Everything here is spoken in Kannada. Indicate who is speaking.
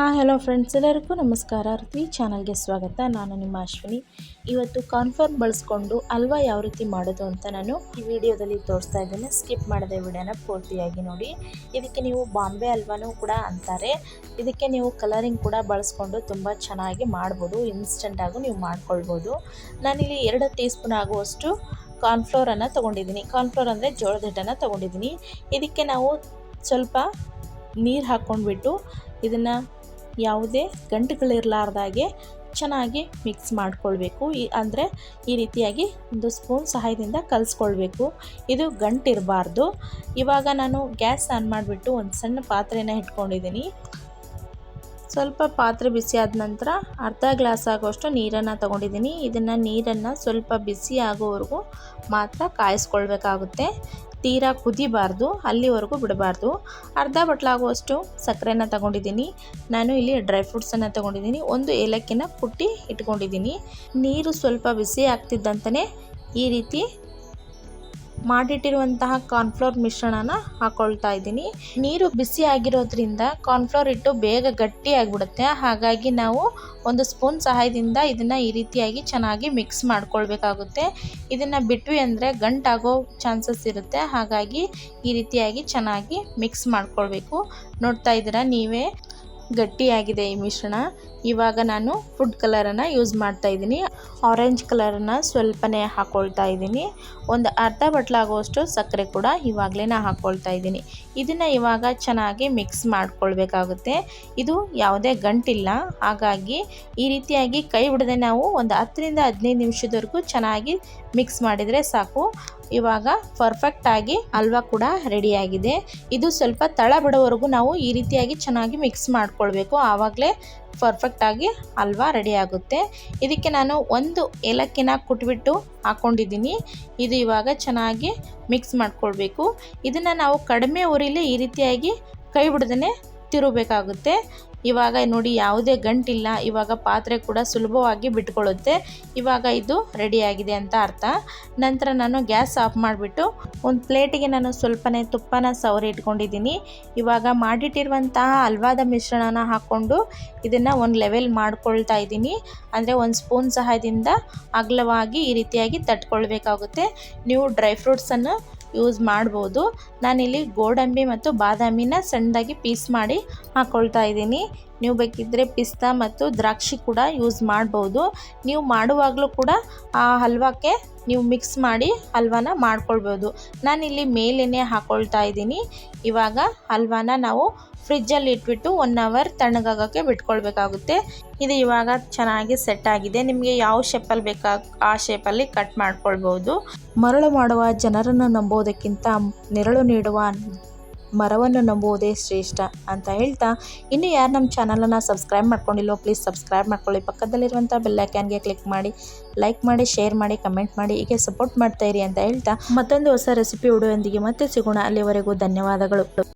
Speaker 1: ಹಾಂ ಹಲೋ ಫ್ರೆಂಡ್ಸ್ ಎಲ್ಲರಿಗೂ ನಮಸ್ಕಾರ. ಅರ್ತಿ ಚಾನಲ್ಗೆ ಸ್ವಾಗತ. ನಾನು ನಿಮ್ಮ ಅಶ್ವಿನಿ. ಇವತ್ತು ಕಾನ್ಫರ್ಮ್ ಬಳಸ್ಕೊಂಡು ಅಲ್ವಾ ಯಾವ ರೀತಿ ಮಾಡೋದು ಅಂತ ನಾನು ಈ ವಿಡಿಯೋದಲ್ಲಿ ತೋರಿಸ್ತಾ ಇದ್ದೇನೆ. ಸ್ಕಿಪ್ ಮಾಡದೆ ವಿಡಿಯೋನ ಪೂರ್ತಿಯಾಗಿ ನೋಡಿ. ಇದಕ್ಕೆ ನೀವು ಬಾಂಬೆ ಹಲ್ವಾನೂ ಕೂಡ ಅಂತಾರೆ. ಇದಕ್ಕೆ ನೀವು ಕಲರಿಂಗ್ ಕೂಡ ಬಳಸ್ಕೊಂಡು ತುಂಬ ಚೆನ್ನಾಗಿ ಮಾಡ್ಬೋದು. ಇನ್ಸ್ಟೆಂಟಾಗೂ ನೀವು ಮಾಡ್ಕೊಳ್ಬೋದು. ನಾನಿಲ್ಲಿ ಎರಡು ಟೀ ಸ್ಪೂನ್ ಆಗುವಷ್ಟು ಕಾರ್ನ್ಫ್ಲೋರನ್ನು ತೊಗೊಂಡಿದ್ದೀನಿ. ಕಾರ್ನ್ಫ್ಲೋರ್ ಅಂದರೆ ಜೋಳದ ಹಿಟ್ಟನ್ನು ತೊಗೊಂಡಿದ್ದೀನಿ. ಇದಕ್ಕೆ ನಾವು ಸ್ವಲ್ಪ ನೀರು ಹಾಕ್ಕೊಂಡ್ಬಿಟ್ಟು ಇದನ್ನು ಯಾವುದೇ ಗಂಟುಗಳಿರಲಾರ್ದಾಗೆ ಚೆನ್ನಾಗಿ ಮಿಕ್ಸ್ ಮಾಡಿಕೊಳ್ಬೇಕು. ಈ ಅಂದರೆ ಈ ರೀತಿಯಾಗಿ ಒಂದು ಸ್ಪೂನ್ ಸಹಾಯದಿಂದ ಕಲಿಸ್ಕೊಳ್ಬೇಕು. ಇದು ಗಂಟಿರಬಾರ್ದು. ಇವಾಗ ನಾನು ಗ್ಯಾಸ್ ಆನ್ ಮಾಡಿಬಿಟ್ಟು ಒಂದು ಸಣ್ಣ ಪಾತ್ರೆನ ಇಟ್ಕೊಂಡಿದ್ದೀನಿ. ಸ್ವಲ್ಪ ಪಾತ್ರೆ ಬಿಸಿ ಆದ ನಂತರ ಅರ್ಧ ಗ್ಲಾಸ್ ಆಗೋಷ್ಟು ನೀರನ್ನು ತಗೊಂಡಿದ್ದೀನಿ. ಇದನ್ನು ನೀರನ್ನು ಸ್ವಲ್ಪ ಬಿಸಿ ಆಗೋವರೆಗೂ ಮಾತ್ರ ಕಾಯಿಸ್ಕೊಳ್ಬೇಕಾಗುತ್ತೆ. ತೀರಾ ಕುದಿಬಾರ್ದು, ಅಲ್ಲಿವರೆಗೂ ಬಿಡಬಾರ್ದು. ಅರ್ಧ ಬಟ್ಲಾಗುವಷ್ಟು ಸಕ್ಕರೆನ ತಗೊಂಡಿದ್ದೀನಿ. ನಾನು ಇಲ್ಲಿ ಡ್ರೈ ಫ್ರೂಟ್ಸನ್ನು ತಗೊಂಡಿದ್ದೀನಿ. ಒಂದು ಏಲಕ್ಕಿನ ಪುಟ್ಟಿ ಇಟ್ಕೊಂಡಿದ್ದೀನಿ. ನೀರು ಸ್ವಲ್ಪ ಬಿಸಿ ಆಗ್ತಿದ್ದಂತಲೇ ಈ ರೀತಿ ಮಾಡಿಟ್ಟಿರುವಂತಹ ಕಾರ್ನ್ಫ್ಲೋರ್ ಮಿಶ್ರಣನ ಹಾಕೊಳ್ತಾ ಇದ್ದೀನಿ. ನೀರು ಬಿಸಿ ಆಗಿರೋದ್ರಿಂದ ಕಾರ್ನ್ಫ್ಲೋರ್ ಇಟ್ಟು ಬೇಗ ಗಟ್ಟಿ ಆಗಿಬಿಡುತ್ತೆ ಹಾಗಾಗಿ ನಾವು ಒಂದು ಸ್ಪೂನ್ ಸಹಾಯದಿಂದ ಇದನ್ನು ಈ ರೀತಿಯಾಗಿ ಚೆನ್ನಾಗಿ ಮಿಕ್ಸ್ ಮಾಡ್ಕೊಳ್ಬೇಕಾಗುತ್ತೆ. ಇದನ್ನು ಬಿಟ್ವಿ ಅಂದರೆ ಗಂಟಾಗೋ ಚಾನ್ಸಸ್ ಇರುತ್ತೆ. ಹಾಗಾಗಿ ಈ ರೀತಿಯಾಗಿ ಚೆನ್ನಾಗಿ ಮಿಕ್ಸ್ ಮಾಡ್ಕೊಳ್ಬೇಕು. ನೋಡ್ತಾ ಇದ್ದೀರಾ ನೀವೇ? ಗಟ್ಟಿಯಾಗಿದೆ ಈ ಮಿಶ್ರಣ. ಇವಾಗ ನಾನು ಫುಡ್ ಕಲರನ್ನು ಯೂಸ್ ಮಾಡ್ತಾ ಇದ್ದೀನಿ. ಆರೆಂಜ್ ಕಲರನ್ನು ಸ್ವಲ್ಪನೇ ಹಾಕ್ಕೊಳ್ತಾ ಇದ್ದೀನಿ. ಒಂದು ಅರ್ಧ ಬಟ್ಲಾಗುವಷ್ಟು ಸಕ್ಕರೆ ಕೂಡ ಇವಾಗಲೇ ಹಾಕ್ಕೊಳ್ತಾ ಇದ್ದೀನಿ. ಇದನ್ನು ಇವಾಗ ಚೆನ್ನಾಗಿ ಮಿಕ್ಸ್ ಮಾಡ್ಕೊಳ್ಬೇಕಾಗುತ್ತೆ. ಇದು ಯಾವುದೇ ಗಂಟಿಲ್ಲ. ಹಾಗಾಗಿ ಈ ರೀತಿಯಾಗಿ ಕೈ ಬಿಡದೆ ನಾವು ಒಂದು ಹತ್ತರಿಂದ ಹದಿನೈದು ನಿಮಿಷದವರೆಗೂ ಚೆನ್ನಾಗಿ ಮಿಕ್ಸ್ ಮಾಡಿದರೆ ಸಾಕು. ಇವಾಗ ಪರ್ಫೆಕ್ಟಾಗಿ ಹಲ್ವಾ ಕೂಡ ರೆಡಿಯಾಗಿದೆ ಇದು ಸ್ವಲ್ಪ ತಳ ಬಿಡೋವರೆಗೂ ನಾವು ಈ ರೀತಿಯಾಗಿ ಚೆನ್ನಾಗಿ ಮಿಕ್ಸ್ ಮಾಡ್ಕೊಳ್ಬೇಕು. ಆವಾಗಲೇ ಪರ್ಫೆಕ್ಟಾಗಿ ಹಲ್ವಾ ರೆಡಿ ಆಗುತ್ತೆ. ಇದಕ್ಕೆ ನಾನು ಒಂದು ಏಲಕ್ಕಿನ ಕುಟ್ಬಿಟ್ಟು ಹಾಕ್ಕೊಂಡಿದ್ದೀನಿ ಇದು ಇವಾಗ ಚೆನ್ನಾಗಿ ಮಿಕ್ಸ್ ಮಾಡ್ಕೊಳ್ಬೇಕು. ಇದನ್ನು ನಾವು ಕಡಿಮೆ ಉರಿಲಿ ಈ ರೀತಿಯಾಗಿ ಕೈ ಬಿಡ್ದೇ ತಿರುಗಬೇಕಾಗುತ್ತೆ. ಇವಾಗ ನೋಡಿ ಯಾವುದೇ ಗಂಟಿಲ್ಲ, ಇವಾಗ ಪಾತ್ರೆ ಕೂಡ ಸುಲಭವಾಗಿ ಬಿಟ್ಕೊಳ್ಳುತ್ತೆ. ಇವಾಗ ಇದು ರೆಡಿಯಾಗಿದೆ ಅಂತ ಅರ್ಥ. ನಂತರ ನಾನು ಗ್ಯಾಸ್ ಆಫ್ ಮಾಡಿಬಿಟ್ಟು ಒಂದು ಪ್ಲೇಟಿಗೆ ನಾನು ಸ್ವಲ್ಪನೇ ತುಪ್ಪನ ಸವರಿ ಇಟ್ಕೊಂಡಿದ್ದೀನಿ. ಇವಾಗ ಮಾಡಿಟ್ಟಿರುವಂತಹ ಹಲ್ವಾದ ಮಿಶ್ರಣನ ಹಾಕ್ಕೊಂಡು ಇದನ್ನು ಒಂದು ಲೆವೆಲ್ ಮಾಡ್ಕೊಳ್ತಾ ಇದ್ದೀನಿ. ಅಂದರೆ ಒಂದು ಸ್ಪೂನ್ ಸಹಾಯದಿಂದ ಅಗಲವಾಗಿ ಈ ರೀತಿಯಾಗಿ ತಟ್ಕೊಳ್ಬೇಕಾಗುತ್ತೆ. ನೀವು ಡ್ರೈ ಫ್ರೂಟ್ಸನ್ನು ಯೂಸ್ ಮಾಡ್ಬೋದು. ನಾನಿಲ್ಲಿ ಗೋಡಂಬಿ ಮತ್ತು ಬಾದಾಮಿನ ಸಣ್ಣದಾಗಿ ಪೀಸ್ ಮಾಡಿ ಹಾಕ್ಕೊಳ್ತಾ ಇದ್ದೀನಿ. ನೀವು ಬೇಕಿದ್ದರೆ ಪಿಸ್ತಾ ಮತ್ತು ದ್ರಾಕ್ಷಿ ಕೂಡ ಯೂಸ್ ಮಾಡ್ಬೋದು. ನೀವು ಮಾಡುವಾಗಲೂ ಕೂಡ ಆ ಹಲ್ವಕ್ಕೆ ನೀವು ಮಿಕ್ಸ್ ಮಾಡಿ ಹಲ್ವಾನ ಮಾಡ್ಕೊಳ್ಬೋದು. ನಾನಿಲ್ಲಿ ಮೇಲೇ ಹಾಕ್ಕೊಳ್ತಾ ಇದ್ದೀನಿ. ಇವಾಗ ಹಲ್ವಾನ ನಾವು ಫ್ರಿಜ್ಜಲ್ಲಿ ಇಟ್ಬಿಟ್ಟು ಒನ್ ಅವರ್ ತಣ್ಣಗಾಗೋಕ್ಕೆ ಬಿಟ್ಕೊಳ್ಬೇಕಾಗುತ್ತೆ. ಇದು ಇವಾಗ ಚೆನ್ನಾಗಿ ಸೆಟ್ ಆಗಿದೆ. ನಿಮಗೆ ಯಾವ ಶೇಪಲ್ಲಿ ಬೇಕಾ ಆ ಶೇಪಲ್ಲಿ ಕಟ್ ಮಾಡ್ಕೊಳ್ಬೋದು. ಮರಳು ಮಾಡುವ ಜನರನ್ನು ನಂಬೋದಕ್ಕಿಂತ ನೆರಳು ನೀಡುವ ಮರವನ್ನು ನಂಬುವುದೇ ಶ್ರೇಷ್ಠ ಅಂತ ಹೇಳ್ತಾ, ಇನ್ನು ಯಾರು ನಮ್ಮ ಚಾನಲನ್ನು ಸಬ್ಸ್ಕ್ರೈಬ್ ಮಾಡ್ಕೊಂಡಿಲ್ಲೋ ಪ್ಲೀಸ್ ಸಬ್ಸ್ಕ್ರೈಬ್ ಮಾಡ್ಕೊಳ್ಳಿ. ಪಕ್ಕದಲ್ಲಿರುವಂಥ ಬೆಲ್ಲೈಕ್ಯಾನ್ಗೆ ಕ್ಲಿಕ್ ಮಾಡಿ, ಲೈಕ್ ಮಾಡಿ, ಶೇರ್ ಮಾಡಿ, ಕಮೆಂಟ್ ಮಾಡಿ, ಹೀಗೆ ಸಪೋರ್ಟ್ ಮಾಡ್ತಾ ಇರಿ ಅಂತ ಹೇಳ್ತಾ, ಮತ್ತೊಂದು ಹೊಸ ರೆಸಿಪಿ ಉಡುವೊಂದಿಗೆ ಮತ್ತೆ ಸಿಗೋಣ. ಅಲ್ಲಿವರೆಗೂ ಧನ್ಯವಾದಗಳು.